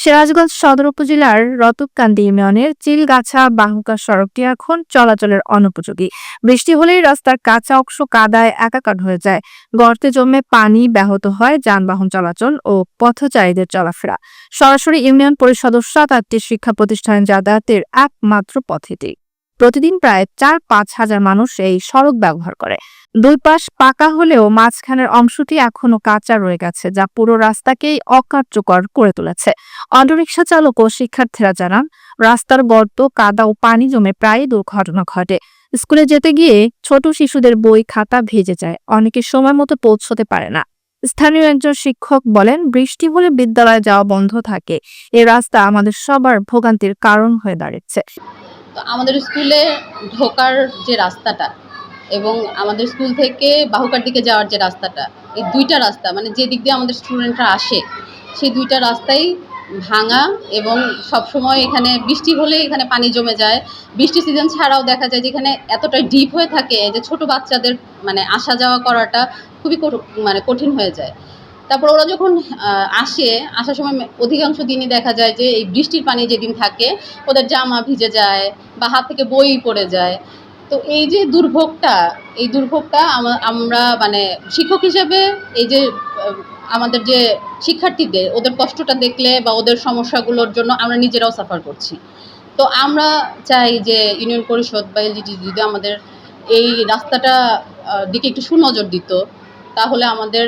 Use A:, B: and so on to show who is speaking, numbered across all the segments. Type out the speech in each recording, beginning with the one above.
A: সিরাজগঞ্জ সদর উপজেলার রতুবকান্দি ইউনিয়নের চিলগাছা বাহুকা সড়কটি এখন চলাচলের অনুপযোগী। বৃষ্টি হলেই রাস্তার কাঁচা অংশ কাদায় একাকার হয়ে যায়। গর্তে জমে পানি ব্যাহত হয় যানবাহন চলাচল ও পথচারীদের চলাফেরা। সরাসরি ইউনিয়ন পরিষদ সাত শিক্ষা প্রতিষ্ঠানে যাতায়াতের একমাত্র পথ এটি। প্রতিদিন প্রায় চার পাঁচ হাজার মানুষ এই সড়ক ব্যবহার করে। দুই পাশ পাকা হলেও মাঝখানের অংশটি এখনও কাঁচা রয়ে গেছে, যা পুরো রাস্তাকেই অকার্যকর করে তুলেছে। অটোরিকশা চালক ও শিক্ষার্থীরা জানান, রাস্তার গর্ত, কাদা ও পানি জমে প্রায় দুর্ঘটনা ঘটে। স্কুলে যেতে গিয়ে ছোট শিশুদের বই, খাতা ভেজে যায়, অনেকে সময় মতো পৌঁছতে পারে না। স্থানীয় একজন শিক্ষক বলেন, বৃষ্টি হলে বিদ্যালয়ে যাওয়া বন্ধ থাকে। এ রাস্তা আমাদের সবার ভোগান্তির কারণ হয়ে দাঁড়িয়েছে।
B: আমাদের স্কুলে ঢোকার যে রাস্তাটা এবং আমাদের স্কুল থেকে বাহুকার দিকে যাওয়ার যে রাস্তাটা, এই দুইটা রাস্তা মানে যে দিক দিয়ে আমাদের স্টুডেন্টরা আসে, সেই দুইটা রাস্তাই ভাঙা এবং সবসময় এখানে বৃষ্টি হলে এখানে পানি জমে যায়। বৃষ্টি সিজন ছাড়াও দেখা যায় যে এখানে এতটা ডিপ হয়ে থাকে যে ছোট বাচ্চাদের মানে আসা যাওয়া করাটা খুবই মানে কঠিন হয়ে যায়। তারপর ওরা যখন আসে, আসার সময় অধিকাংশ দিনই দেখা যায় যে এই বৃষ্টির পানি যেদিন থাকে, ওদের জামা ভিজে যায় বা হাত থেকে বই পড়ে যায়। তো এই যে দুর্ভোগটা, এই দুর্ভোগটা আমরা মানে শিক্ষক হিসেবে এই যে আমাদের যে শিক্ষার্থীদের, ওদের কষ্টটা দেখলে বা ওদের সমস্যাগুলোর জন্য আমরা নিজেরাও সাফার করছি। তো আমরা চাই যে ইউনিয়ন পরিষদ বা এলজিটি যদি আমাদের এই রাস্তাটা দিকে একটু সুনজর দিত, তাহলে আমাদের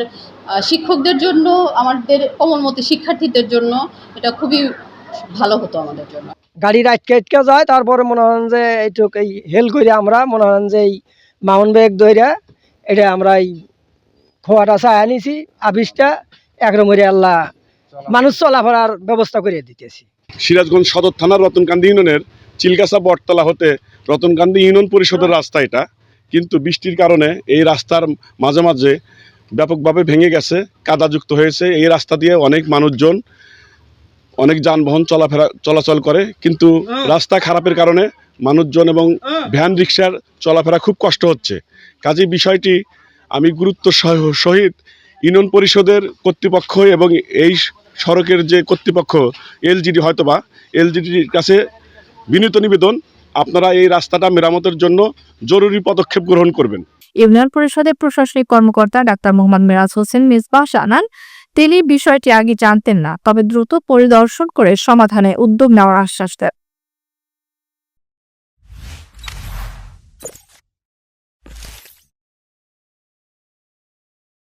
B: শিক্ষকদের জন্য, আমাদের কোমলমতি শিক্ষার্থীদের জন্য এটা খুবই ভালো হতো আমাদের জন্য।
C: গাড়ি আটকে আটকে যায় তারপরে মনে হন যে এইটুক এই হেল করে আমরা মনে হন যে এই মাউন্ট ব্যাগ দইরা এটা আমরা এই খোয়াটা চাই আনিছি আবিসটা একরমরে আল্লাহ মানুষ চলাফেরার ব্যবস্থা করে দিতেছি।
D: সিরাজগঞ্জ সদর থানার রতনকান্দি ইউনিয়নের চিলগাছা বটতলা হতে রতনকান্দি ইউনিয়ন পরিষদের রাস্তা এটা কিন্তু বৃষ্টির কারণে এই রাস্তার মাঝে মাঝে ব্যাপকভাবে ভেঙে গেছে কাদাযুক্ত হয়েছে। এই রাস্তা দিয়ে অনেক মানুষজন অনেক যানবাহন চলাফেরা চলাচল করে কিন্তু রাস্তা খারাপের কারণে মানুষজন এবং ভ্যান রিক্সার চলাফেরা খুব কষ্ট হচ্ছে। কাজে বিষয়টি আমি গুরুত্ব সহিত ইউনিয়ন পরিষদের কর্তৃপক্ষ এবং এই সড়কের যে কর্তৃপক্ষ এলজিডি হয়তোবা এলজিডির কাছে বিনীত নিবেদন আপনারা এই রাস্তাটা মেরামতের জন্য জরুরি পদক্ষেপ গ্রহণ করবেন।
A: ইউনিয়ন পরিষদের প্রশাসনিক কর্মকর্তা ডাক্তার মোহাম্মদ মিরাজ হোসেন মিসবাহ জানান তিনি বিষয়টি আগে জানতেন না তবে দ্রুত পরিদর্শন করে সমাধানে উদ্যোগ নেওয়ার আশ্বাস দেন।